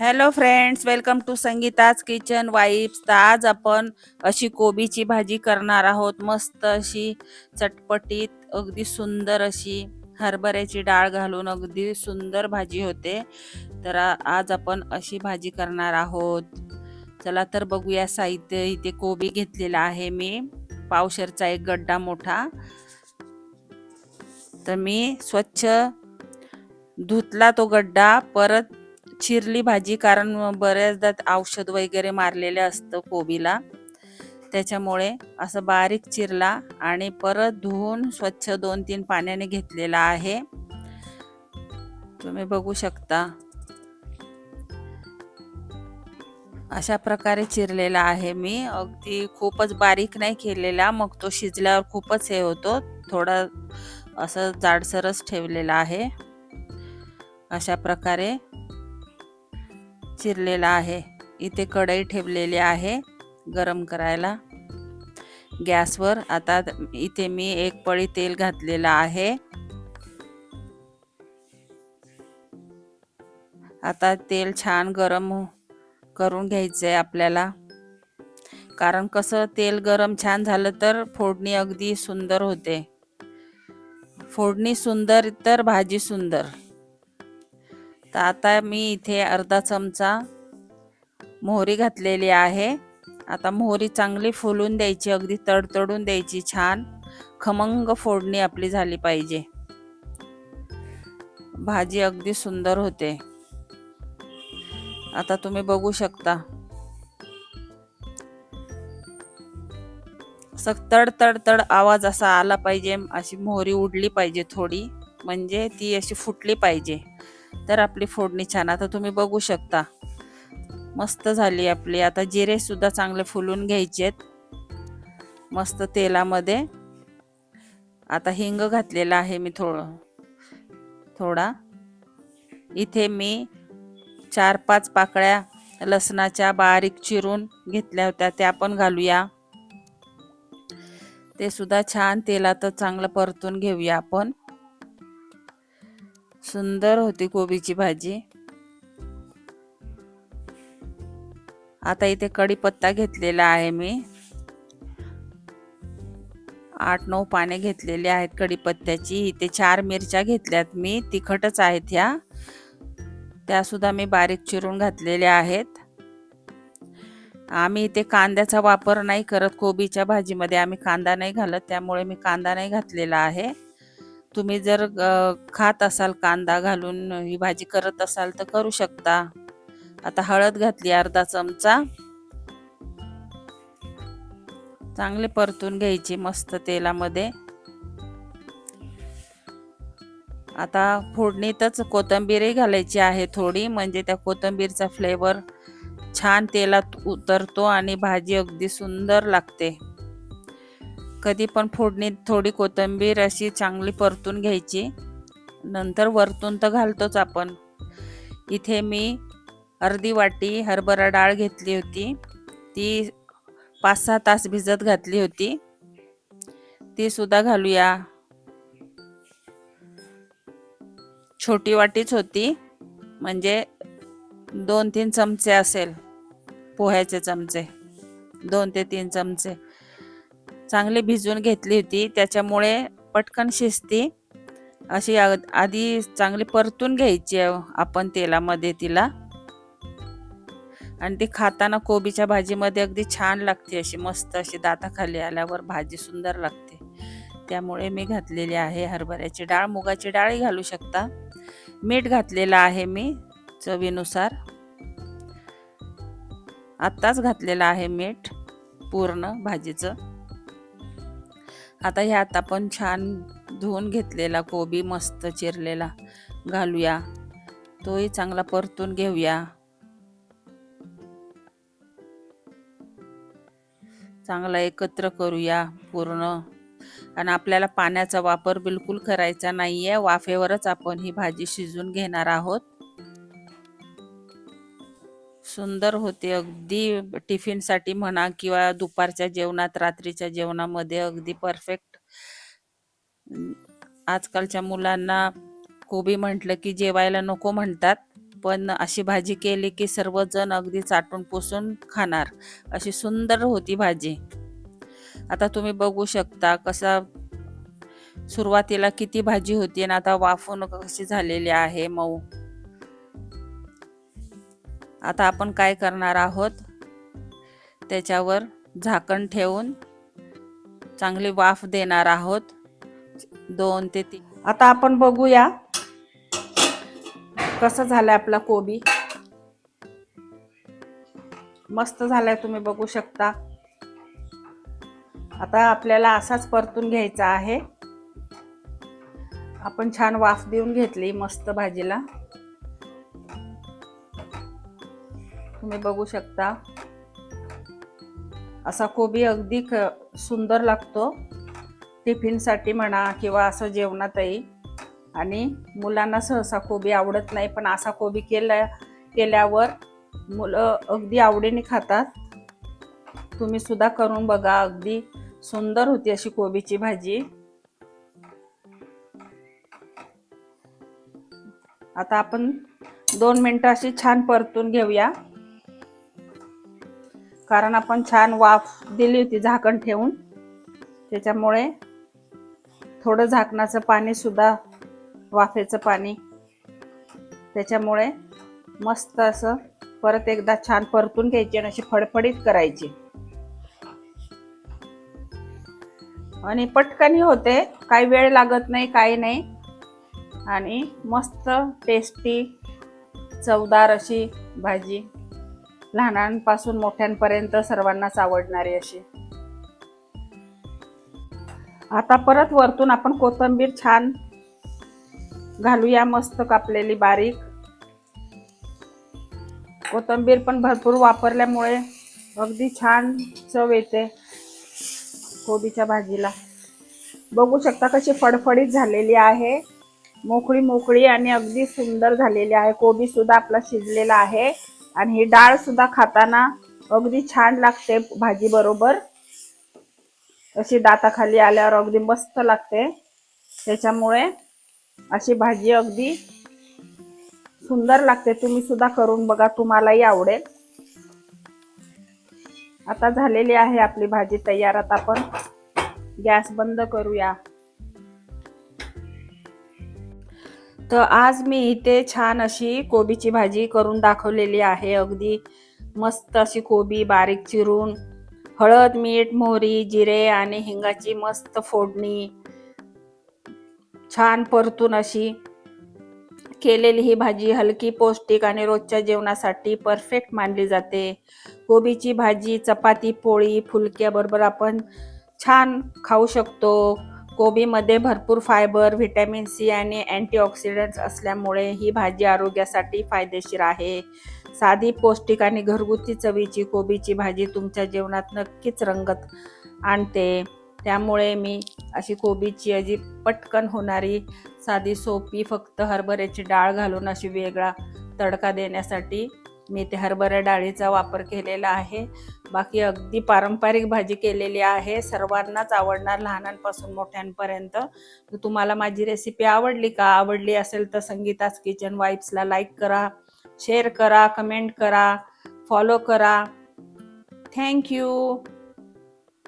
Hello friends welcome to Sangeeta's kitchen vibes तर आज आपण अशी कोबीची भाजी करणार आहोत. मस्त अशी चटपटीत अगदी सुंदर अशी हरभऱ्याची डाळ घालून अगदी सुंदर भाजी होते. तर आज आपण अशी भाजी करणार आहोत. चला तर बघूया साहित्य. इथे कोबी घेतलेला आहे मी. पावशरचा एक गड्डा मोठा. तर मी स्वच्छ धुतला तो गड्डा. परत चिरली भाजी कारण बऱ्याचदा औषध वगैरे मारलेले असतं कोबीला. त्याच्यामुळे असं बारीक चिरला आणि परत धुवून स्वच्छ दोन तीन पाण्याने घेतलेला आहे. तुम्ही बघू शकता. अशा प्रकारे चिरलेला आहे मी. अगदी खूपच बारीक नाही केलेला मग तो शिजल्यावर खूपच हे होतो. थोडा असं जाडसरच ठेवलेला आहे. अशा प्रकारे चिरलेला आहे. इथे कढई ठेवलेली आहे गरम करायला. गॅसवर आता इथे मी एक पळी तेल घातलेलं आहे. आता तेल छान गरम करून घ्यायचं आहे आपल्याला. कारण कसं तेल गरम छान झालं तर फोडणी अगदी सुंदर होते. फोडणी सुंदर तर भाजी सुंदर. तर आता मी इथे अर्धा चमचा मोहरी घातलेली आहे. आता मोहरी चांगली फुलून द्यायची अगदी तडतडून द्यायची छान. खमंग फोडणी आपली झाली पाहिजे. भाजी अगदी सुंदर होते. आता तुम्ही बघू शकता. असं तड तड तड आवाज असा आला पाहिजे अशी मोहरी उडली पाहिजे थोडी. म्हणजे ती अशी फुटली पाहिजे. तर आपली फोडणी छान. आता तुम्ही बघू शकता. मस्त झाली आपली. आता जिरे सुद्धा चांगले फुलून घ्यायचेत मस्त तेलामध्ये. आता हिंग घातलेला आहे मी थोडं. थोडा. इथे मी चार पाच पाकळ्या लसणाच्या बारीक चिरून घेतल्या होत्या. त्या पण घालूया. ते सुद्धा छान तेलात चांगलं परतून घेऊया आपण. सुंदर होती कोबीची भाजी. आता इथे कढीपत्ता घेतलेला आहे मी. आठ नऊ पाने घेतलेली आहेत कढीपत्त्याची. इथे चार मिरच्या घेतल्यात मी. तिखटच आहेत ह्या. त्या सुद्धा मी बारीक चिरून घातलेल्या आहेत. आम्ही इथे कांद्याचा वापर नाही करत. कोबीच्या भाजीमध्ये आम्ही कांदा नाही घालत. त्यामुळे मी कांदा नाही घातलेला आहे. तुम्ही जर खात असाल कांदा घालून ही भाजी करत असाल तर करू शकता. आता हळद घातली अर्धा चमचा. चांगले परतून घ्यायची मस्त तेलामध्ये. आता फोडणीतच कोथंबीरही घालायची आहे थोडी म्हणजे त्या कोथंबीरचा फ्लेवर छान तेलात उतरतो आणि भाजी अगदी सुंदर लागते. कधी पण फोडणीत थोडी कोथिंबीर अशी चांगली परतून घ्यायची. नंतर वरतून तर घालतोच आपण. इथे मी अर्धी वाटी हरभरा डाळ घेतली होती. ती पाच सहा तास भिजत घातली होती. ती सुद्धा घालूया. छोटी वाटीच होती. म्हणजे दोन तीन चमचे असेल पोह्याचे चमचे. दोन ते तीन चमचे. चांगली भिजवून घेतली होती. त्याच्यामुळे पटकन शिजती. अशी आधी चांगली परतून घ्यायची आपण तेलामध्ये तिला. आणि ती खाताना कोबीच्या भाजीमध्ये अगदी छान लागते अशी मस्त अशी दाताखाली आल्यावर भाजी सुंदर लागते. त्यामुळे मी घातलेली आहे हरभऱ्याची डाळ. मुगाची डाळही घालू शकता. मीठ घातलेलं आहे मी चवीनुसार. आत्ताच घातलेलं आहे मीठ पूर्ण भाजीचं. आता ह्यात आपण छान धुवून घेतलेला कोबी मस्त चिरलेला. घालूया. तोही चांगला परतून घेऊया. चांगला एकत्र करूया पूर्ण. आणि आपल्याला पाण्याचा वापर बिलकुल करायचा नाहीये. वाफेवरच आपण ही भाजी शिजून घेणार आहोत. सुंदर होते. अगदी टिफिनसाठी म्हणा किंवा दुपारच्या जेवणात रात्रीच्या जेवणामध्ये अगदी परफेक्ट आजकालच्या मुलांना कोबी म्हटलं की जेवायला नको म्हणतात पण अशी भाजी केली की सर्वजण अगदी चाटून पुसून खाणार. अशी सुंदर होती भाजी. आता तुम्ही बघू शकता कसा सुरुवातीला किती भाजी होती आणि आता वाफून कशी झालेली आहे मऊ. आता आपण काय करणार आहोत? त्याच्यावर झाकण ठेवून चांगली वाफ देणार आहोत. दोन ते तीन. आता आपण बघूया कसं झालं आपला कोबी. मस्त झालाय तुम्ही बघू शकता. आता आपल्याला असाच परतून घ्यायचा आहे. आपण छान वाफ देऊन घेतली मस्त भाजीला. तुम्ही बघू शकता. असा कोबी अगदी क सुंदर लागतो. टिफिनसाठी म्हणा किंवा असं जेवणातही. आणि मुलांना सहसा कोबी आवडत नाही पण असा कोबी केल्या केल्यावर मुलं अगदी आवडीने खातात. तुम्ही सुद्धा करून बघा अगदी सुंदर होती अशी कोबीची भाजी. आता आपण दोन मिनटं अशी छान परतून घेऊया. कारण आपण छान वाफ दिली होती झाकण ठेवून. त्याच्यामुळे थोडं झाकणाचं पाणी सुद्धा वाफेचं पाणी. त्याच्यामुळे मस्त असं परत एकदा छान परतून घ्यायची आणि अशी फडफडीत करायची. आणि पटकनही होते. काही वेळ लागत नाही काही नाही. आणि मस्त टेस्टी चवदार अशी भाजी. लहानांपासून मोठ्यांपर्यंत सर्वांनाच आवडणारी अशी. आता परत वरतून आपण कोथिंबीर छान घालूया मस्त कापलेली बारीक. कोथिंबीर पण भरपूर वापरल्यामुळे अगदी छान चव येते कोबीच्या भाजीला. बघू शकता कशी फडफडीत झालेली आहे. मोकळी मोकळी आणि अगदी सुंदर झालेली आहे. कोबी सुद्धा आपला शिजलेला आहे. आणि ही डाळ सुद्धा खाताना अगदी छान लागते भाजी बरोबर. अशी दाताखाली आल्यावर अगदी मस्त लागते. त्याच्यामुळे अशी भाजी अगदी सुंदर लागते. तुम्ही सुद्धा करून बघा तुम्हालाही आवडेल. आता झालेली आहे आपली भाजी तयार. आता आपण गॅस बंद करूया. तर आज मी इथे छान अशी कोबीची भाजी करून दाखवलेली आहे. अगदी मस्त अशी कोबी बारीक चिरून हळद मीठ मोहरी जिरे आणि हिंगाची मस्त फोडणी छान परतून अशी केलेली ही भाजी हलकी पौष्टिक आणि रोजच्या जेवणासाठी परफेक्ट मानली जाते. कोबीची भाजी चपाती पोळी फुलक्याबरोबर आपण छान खाऊ शकतो. कोबीमध्ये भरपूर फायबर व्हिटॅमिन सी आणि अँटीऑक्सिडंट्स असल्यामुळे ही भाजी आरोग्यासाठी फायदेशीर आहे. साधी पौष्टिक आणि घरगुती चवीची कोबीची भाजी तुमच्या जेवणात नक्कीच रंगत आणते. त्यामुळे मी अशी कोबीची अजी पटकन होणारी साधी सोपी फक्त हरभऱ्याची डाळ घालून अशी वेगळा तडका देण्यासाठी मी ते हरभरा डाळीचा वापर केलेला आहे. बाकी अगदी पारंपरिक भाजी केलेली आहे. सर्वांनाच आवडणार लहानांपासून मोठ्यांपर्यंत. तुम्हाला माझी रेसिपी आवडली का? आवडली असेल तर संगीताच किचन वाईब्सला लाईक करा शेअर करा कमेंट करा फॉलो करा. Thank you